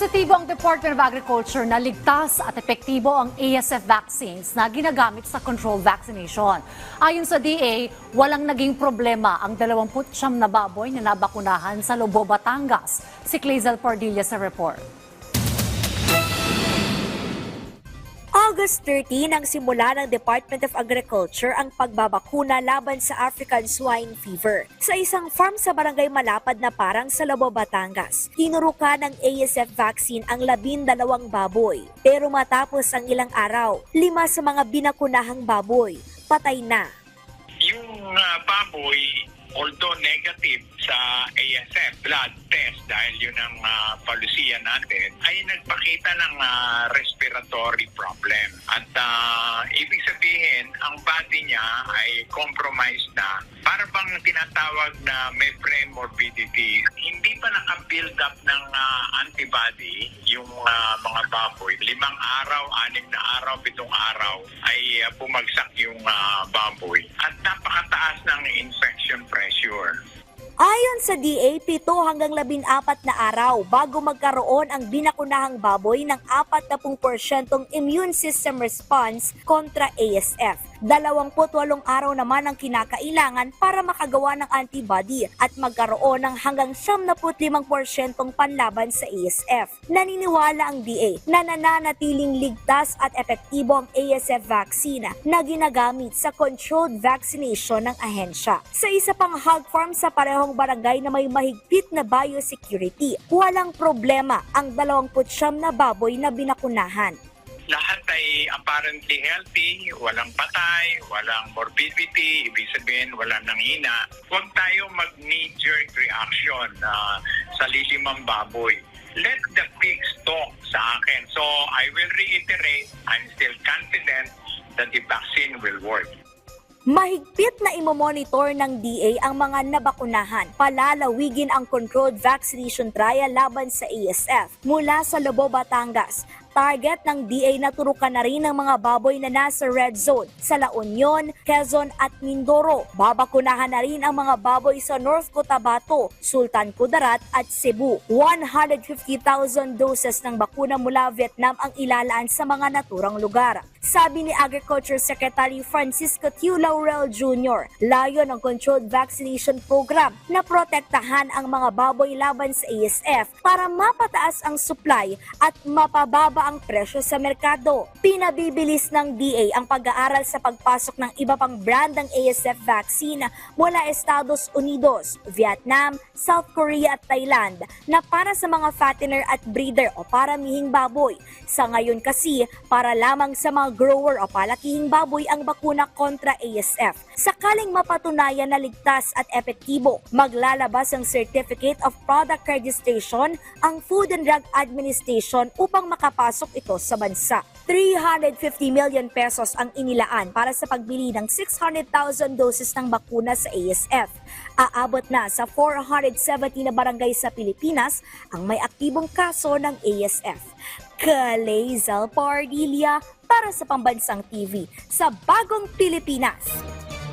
Positibo ang Department of Agriculture na ligtas at epektibo ang ASF vaccines na ginagamit sa control vaccination. Ayon sa DA, walang naging problema ang 29 na baboy na nabakunahan sa Lobo, Batangas. Si Clazel Pardilla sa report. August 13 ang simula ng Department of Agriculture ang pagbabakuna laban sa African Swine Fever. Sa isang farm sa barangay Malapad na parang sa Lobo, Batangas, tinurukan ng ASF vaccine ang labindalawang baboy. Pero matapos ang ilang araw, lima sa mga binakunahang baboy, patay na. yung ah, baboy, although negative sa ASF blood test dahil yun ang uh, palusiya natin, ay nagpakita ng ah, respiratory problem. At ah, ibig sabihin, ang body niya ay compromised na. Para bang tinatawag na may premorbidity, hindi pa naka-build up ng ah, antibody yung ah, mga baboy. Limang araw, anim na araw, pitong araw ay ah, bumagsak yung ah, baboy. At napakataas ng infection pressure. Ayon sa DA, 7 hanggang 14 na araw bago magkaroon ang binakunahang baboy ng 40% immune system response kontra ASF. 28 araw naman ang kinakailangan para makagawa ng antibody at magkaroon ng hanggang 75% panlaban sa ASF. Naniniwala ang DA na nananatiling ligtas at epektibo ang ASF vaccine na ginagamit sa controlled vaccination ng ahensya. Sa isa pang hog farm sa parehong barangay na may mahigpit na biosecurity, walang problema ang 29 na baboy na binakunahan. Lahat ay apparently healthy, walang patay, walang morbidity, ibig sabihin walang nanghina. Huwag tayo mag-knee-jerk reaction ah, sa lilimang baboy. Let the pigs talk sa akin. So I will reiterate, I'm still confident that the vaccine will work. Mahigpit na imomonitor ng DA ang mga nabakunahan. Palalawigin ang controlled vaccination trial laban sa ASF mula sa Lobo, Batangas. Target ng DA na turukan na rin ang mga baboy na nasa red zone sa La Union, Quezon at Mindoro. Babakunahan na rin ang mga baboy sa North Cotabato, Sultan Kudarat at Cebu. 150,000 doses ng bakuna mula Vietnam ang ilalaan sa mga naturang lugar. Sabi ni Agriculture Secretary Francisco Tiu Laurel Jr., layo ng controlled vaccination program na protektahan ang mga baboy laban sa ASF para mapataas ang supply at mapababa ang presyo sa merkado. Pinabibilis ng DA ang pag-aaral sa pagpasok ng iba pang brand ng ASF vaccine mula Estados Unidos, Vietnam, South Korea at Thailand na para sa mga fattener at breeder o paramihing baboy. Sa ngayon kasi, para lamang sa mga grower o palakihing baboy ang bakuna kontra ASF. Sakaling mapatunayan na ligtas at epektibo, maglalabas ang Certificate of Product Registration ang Food and Drug Administration upang makapasok ito sa bansa. 350 million pesos ang inilaan para sa pagbili ng 600,000 doses ng bakuna sa ASF. Aabot na sa 470 na barangay sa Pilipinas ang may aktibong kaso ng ASF. Kalezal Pardilia para sa Pambansang TV sa Bagong Pilipinas.